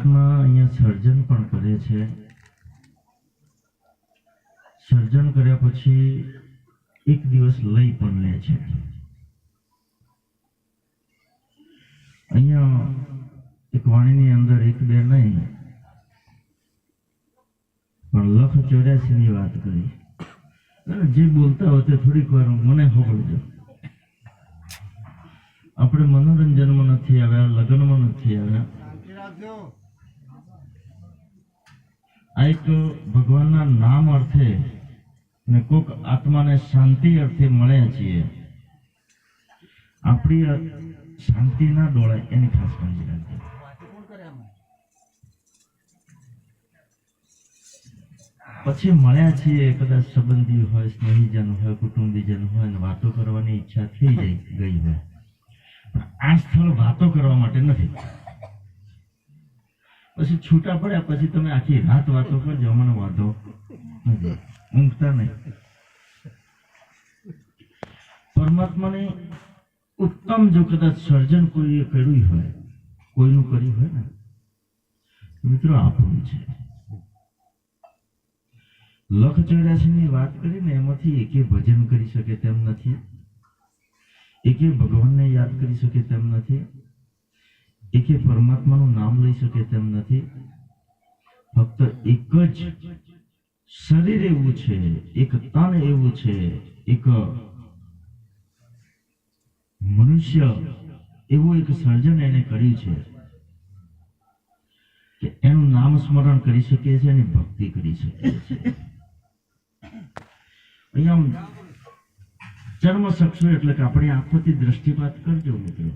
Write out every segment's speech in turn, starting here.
પરમાત્મા અહીંયા સર્જન પણ કરે છે. સર્જન કર્યા પછી એક દિવસ લઈ પણ લે છે. અહીંયા એક વાણીની અંદર એક બે નહીં, પણ લખ ચોર્યાસી ની વાત કરી. જે બોલતા હોય તે થોડીક વાર મને સાંભળજો આપણે મનોરંજનમાં નથી આવ્યા, લગ્નમાં નથી આવ્યા. આ એક ભગવાનના નામ અર્થે ને કોક આત્માને શાંતિ અર્થે મળ્યા છીએ. આપણી શાંતિ ના ડોળાય એની ખાસ કાળજી રાખજો. પછી મળ્યા છીએ કદાચ સંબંધી હોય, સ્નેહીજન હોય, કુટુંબીજન હોય ને વાતો કરવાની ઈચ્છા થઈ જાય, ગઈ હોય. આ સ્થળ વાતો કરવા માટે નથી. પછી છૂટા પડ્યા, પછી તમે આખી રાત વાતો કરજો મને વાંધો ઊંઘતા નહીં. પરમાત્માને ઉત્તમ જો કદાચ સર્જન કોઈએ કર્યું હોય, કોઈનું કર્યું હોય ને, મિત્રો આપણું છે. લખ ચોર્યાસી વાત કરીને એમાંથી એકે ભજન કરી શકે તેમ નથી, એકે ભગવાનને યાદ કરી શકે તેમ નથી એકે પરમાત્માનું નામ લઈ શકે તેમ નથી. ફક્ત એક જ શરીર એવું છે, એક તન એવું છે, એક મનુષ્ય એવું એક સર્જન એને કર્યું છે કે એનું નામ સ્મરણ કરી શકીએ છીએ અને ભક્તિ કરી શકીએ છીએ અહીંયા ચર્મ ચક્ષુ એટલે કે આપણી આંખોથી દ્રષ્ટિપાત કરજો મિત્રો.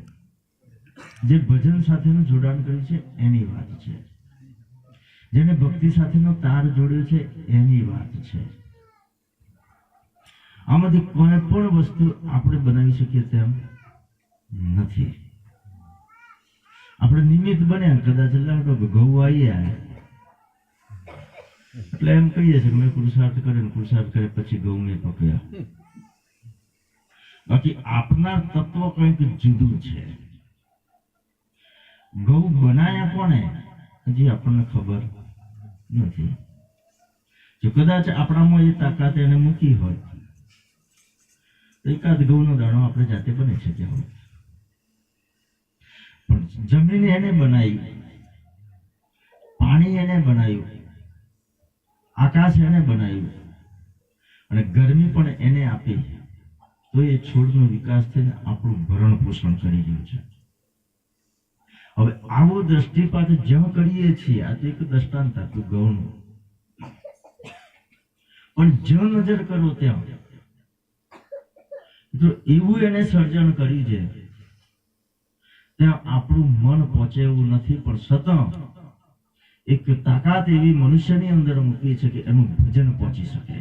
જે ભજન સાથેનું જોડાણ કર્યું છે, એની વાત છે. જેને ભક્તિ સાથેનો તાર જોડ્યો છે, એની વાત છે. આમાંથી કોઈ પણ વસ્તુ આપણે બનાવી શકીએ તેમ નથી. આપણે નિમિત્ત બન્યા, કદાચ લાડો ઘઉં આવ્યા એટલે એમ કહીએ છીએ કે મેં પુરુષાર્થ કર્યો ને પુરુષાર્થ કરે પછી ઘઉં મેં પકડ્યા. બાકી આપનાર તત્વ કંઈક જુદું છે. ઘઉં બનાયા કોને હજી આપણને ખબર નથી. જો કદાચ આપણામાં એ તાકાત એને મૂકી હોય, તો એકાદ ગૌનો દાણો આપણે જાતે બની શક્યા હોય. પણ જમીન એને બનાવી, પાણી એને બનાવ્યું, આકાશ એને બનાવ્યું, અને ગરમી પણ એને આપી, તો એ છોડનો વિકાસ થઈને આપણું ભરણ પોષણ કરી રહ્યું છે. હવે આવો દ્રષ્ટિપાત જ્યાં કરીએ છીએ, આ તો એક દ્રષ્ટાંત હતું ગૌનું. પણ જ્યાં નજર કરો ત્યાં. તો એવું એને સર્જન કર્યું છે, ત્યાં આપણું મન પહોંચે એવું નથી, પણ સતત એક તાકાત એવી મનુષ્યની અંદર મૂકી છે કે એનું ભજન પહોંચી શકે.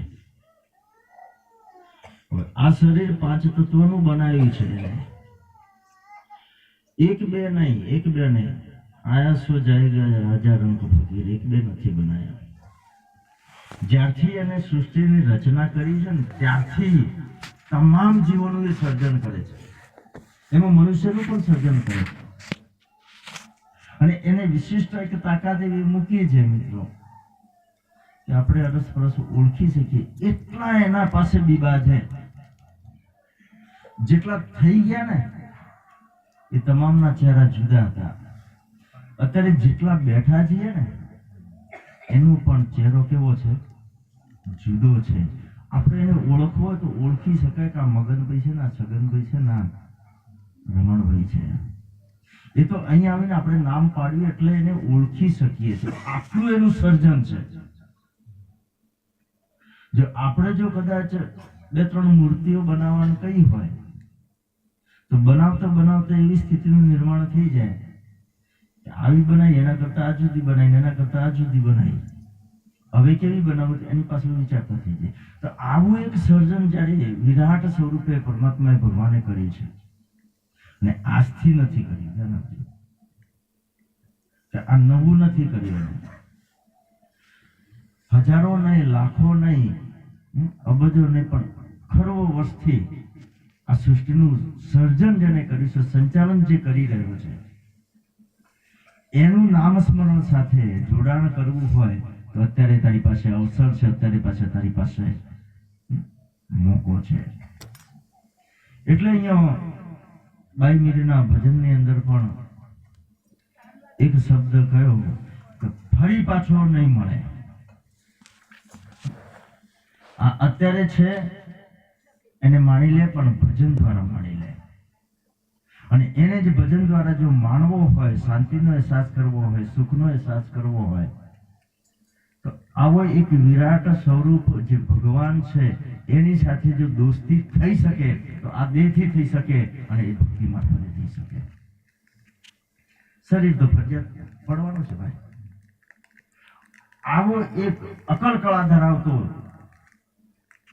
આ શરીર પાંચ તત્વનું બનાવ્યું છે. એક બે નહીં, એક બે નહીં. આયાસો જાય હજાર અંક ફકીર એક બે નથી બનાયા. જ્યારથી એને સૃષ્ટિની રચના કરી છે ને, ત્યારથી તમામ જીવોનું સર્જન કરે છે. એમાં મનુષ્યનું પણ સર્જન કરે છે. અને એને વિશિષ્ટ એક તાકાત એવી મૂકી છે મિત્રો, કે આપણે અરસપરસ ઓળખી શકીએ. એટલા એના પાસે બીબા છે. જેટલા થઈ ગયા ને એ તમામના ચહેરા જુદા હતા. અત્યારે જેટલા બેઠા છીએ ને, એનું પણ ચહેરો કેવો છે? જુદો છે. આપણે એને ઓળખવો હોય તો ઓળખી શકાય કે આ મગનભાઈ છે ને, આ છગનભાઈ છે ના રમણભાઈ છે. એ તો અહીંયા આવીને આપણે નામ પાડ્યું એટલે એને ઓળખી શકીએ છીએ. આટલું એનું સર્જન છે. જો આપણે જો કદાચ બે ત્રણ મૂર્તિઓ બનાવવાનું કહી હોય તો બનાવતા બનાવતા એવી સ્થિતિનું નિર્માણ થઈ જાય આવી બનાવી એના કરતા આ જુદી બનાવી એના કરતા આ જુદી બનાવી હવે કેવી બનાવું એની પાછળ વિચારતા થઈ જાય. તો આવું એક સર્જન જ્યારે વિરાટ સ્વરૂપે પરમાત્માએ ભગવાને કર્યું છે અને આજથી નથી ધ્યાન આ નવું નથી કર્યું. હજારો નહીં, લાખો નહીં અબજો નહીં પણ ખરો વર્ષથી આ સૃષ્ટિનું સર્જન જેને કર્યું છે, સંચાલન જે કરી રહ્યો છે, એનું નામ સાથે જોડાણ કરવું હોય તો અત્યારે તારી પાસે અવસર છે, અત્યારે પાસે તારી પાસે મોકો છે. એટલે અહીંયા બાઈ મીરના ભજનની અંદર પણ એક શબ્દ કયો કે ફરી પાછો નહીં મળે. આ અત્યારે છે એને માણી લે, પણ ભજન દ્વારા માણી લે. અને એને જ ભજન દ્વારા જો માણવો હોય, શાંતિનો અહેસાસ કરવો હોય, સુખનો અહેસાસ કરવો હોય, તો આવો એક વિરાટ સ્વરૂપ જે ભગવાન છે, એની સાથે જો દોસ્તી થઈ શકે, તો આ દેહથી થઈ શકે અને એ ભક્તિ મારફતે થઈ શકે. શરીર તો ફરજિયાત પડવાનું છે ભાઈ. આવો એક અકળ કળા ધરાવતો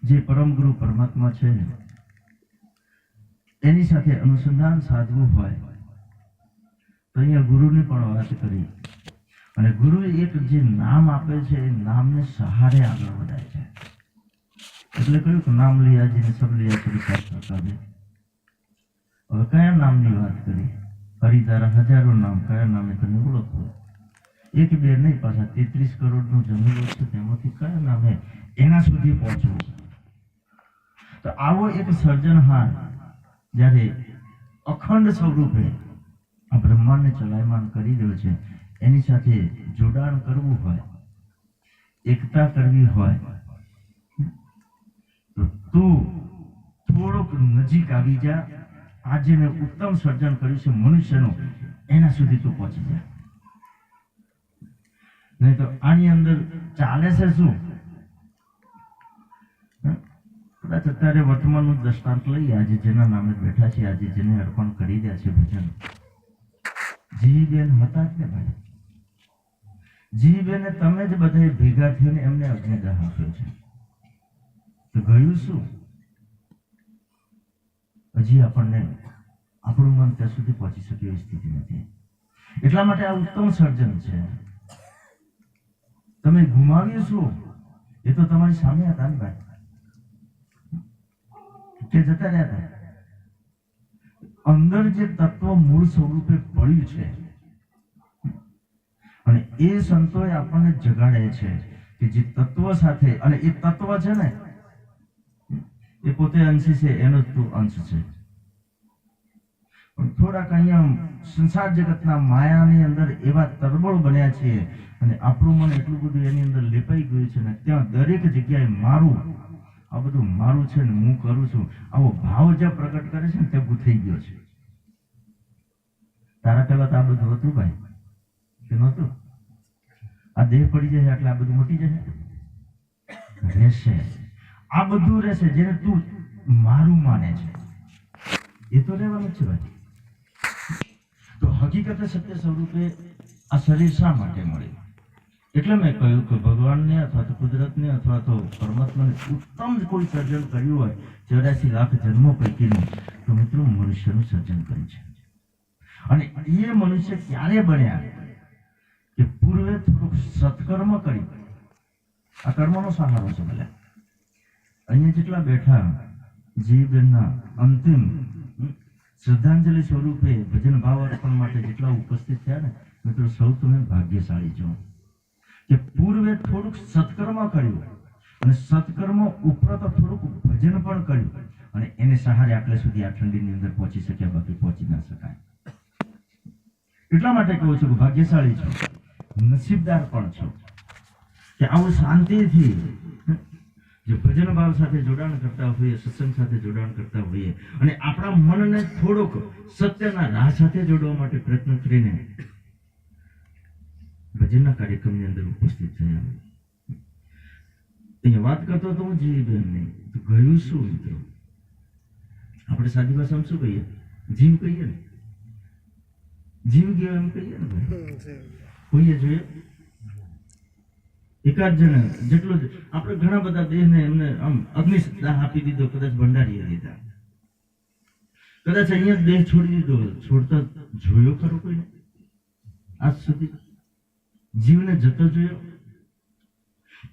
જે પરમ ગુરુ પરમાત્મા છે, એની સાથે અનુસંધાન સાધવું હોય, તો અહીંયા ગુરુની પણ વાત કરી. અને ગુરુ એક જે નામ આપે છે, એ નામને સહારે આગળ વધાય છે. એટલે કહ્યું કે નામ લિયાજીને સબ લિયાજી હવે કયા નામની વાત કરી? હરિદારા હજારો નામ, કયા નામે તમે ઓળખો? એક બે નહીં, પાછા તેત્રીસ કરોડનું જમીન છે, તેમાંથી કયા નામે એના સુધી પહોંચવું? તો આવો એક સર્જનહાર જ્યારે અખંડ સ્વરૂપે આ બ્રહ્માંડને ચલાયમાન કરી રહ્યો છે, એની સાથે જોડાણ કરવું હોય, એકતા કરવી હોય, તો તું થોડોક નજીક આવી જા. આજે મેં ઉત્તમ સર્જન કર્યું છે મનુષ્યનું, એના સુધી તું પહોંચી જા. નહીં તો આની અંદર ચાલે છે શું? કદાચ અત્યારે વર્તમાનનું દ્રષ્ટાંત લઈએ આજે જેના નામે બેઠા છે આજે જેને અર્પણ કરી રહ્યા છે ભજન. જીબેન હતા જ ને ભાઈ? જીબેને તમે જ બધા ભેગા થઈને એમને અગ્નિદાહ આપ્યો છે. તો ગયું શું? હજી આપણને આપણું મન ત્યાં સુધી પહોંચી શકે એવી સ્થિતિ નથી. એટલા માટે આ ઉત્તમ સર્જન છે. તમે ગુમાવ્યું શું? એ તો તમારી સામે હતા ને ભાઈ. કે જતા રહ્યા હતા. અંદર જે તત્વ મૂળ સ્વરૂપે પડ્યું છે, અને એ સંતોએ આપણને જગાડે છે કે જે તત્વ સાથે, અને એ તત્વ છે ને, એ પોતે અંશી છે, એનો જ તું અંશ છે. થોડાક અહીંયા સંસાર જગતના માયાની અંદર એવા તરબળ બન્યા છીએ, અને આપણું મન એટલું બધું એની અંદર લેપાઈ ગયું છે ને ત્યાં દરેક જગ્યાએ મારું આ બધું મારું છે ને હું કરું છું. આવો ભાવ જે પ્રગટ કરે છે ને તે ઊભું થઈ ગયો છે. તારા પહેલા તો આ બધું હતું ભાઈ. કે નહોતું? આ દેહ પડી જશે એટલે આ બધું મટી જશે રહેશે. આ બધું રહેશે જેને તું મારું માને છે. એ તો રહેવાનું છે ભાઈ. તો હકીકતે સત્ય સ્વરૂપે આ શરીર શા માટે મળ્યું એટલે મેં કહ્યું કે ભગવાનને અથવા તો કુદરતને અથવા તો પરમાત્માને ઉત્તમ કોઈ સર્જન કર્યું હોય, ચોર્યાસી લાખ જન્મો પૈકીનું, તો મિત્રો મનુષ્યનું સર્જન કર્યું છે. અને એ મનુષ્ય ક્યારે બન્યા? કે પૂર્વે થોડુંક સત્કર્મ કરી આ કર્મનો સહારો છે ભલે. અહીંયા જેટલા બેઠા જીવબેનના અંતિમ શ્રદ્ધાંજલિ સ્વરૂપે ભજન ભાવ અર્પણ માટે જેટલા ઉપસ્થિત થયા ને, મિત્રો સૌ તમે ભાગ્યશાળી છો. કે પૂર્વે થોડુંક સત્કર્મ કર્યું અને સત્કર્મ ઉપરાંત થોડુંક ભજન પણ કર્યું અને એને સહારે આટલે સુધી આ ઠંડીની અંદર પહોંચી શક્યા બાકી પહોંચી ના શકાય. એટલા માટે કહું છું કે ભાગ્યશાળી છો, નસીબદાર પણ છો કે આવું શાંતિથી જે ભજન ભાવ સાથે જોડાણ કરતા હોઈએ, સત્સંગ સાથે જોડાણ કરતા હોઈએ અને આપણા મનને થોડુંક સત્યના રાહ સાથે જોડવા માટે પ્રયત્ન કરીને ભજનના કાર્યક્રમની અંદર ઉપસ્થિત થયા અહીંયા વાત કરતો હતો હું જીવીબેનની. તો ગયું શું મિત્રો? આપણે સાદી ભાષામાં શું કહીએ? જીવ કહીએ ને? જીવ ગયો એમ કહીએ ને કોઈએ જોઈએ એકાદ જણ જેટલો જ આપણે ઘણા બધા દેહને એમને આમ અગ્નિ આપી દીધો કદાચ ભંડારી લીધા. કદાચ અહીંયા દેહ છોડી દીધો છોડતા જોયો ખરો કોઈને? આજ સુધી? જીવને જતો જોયો.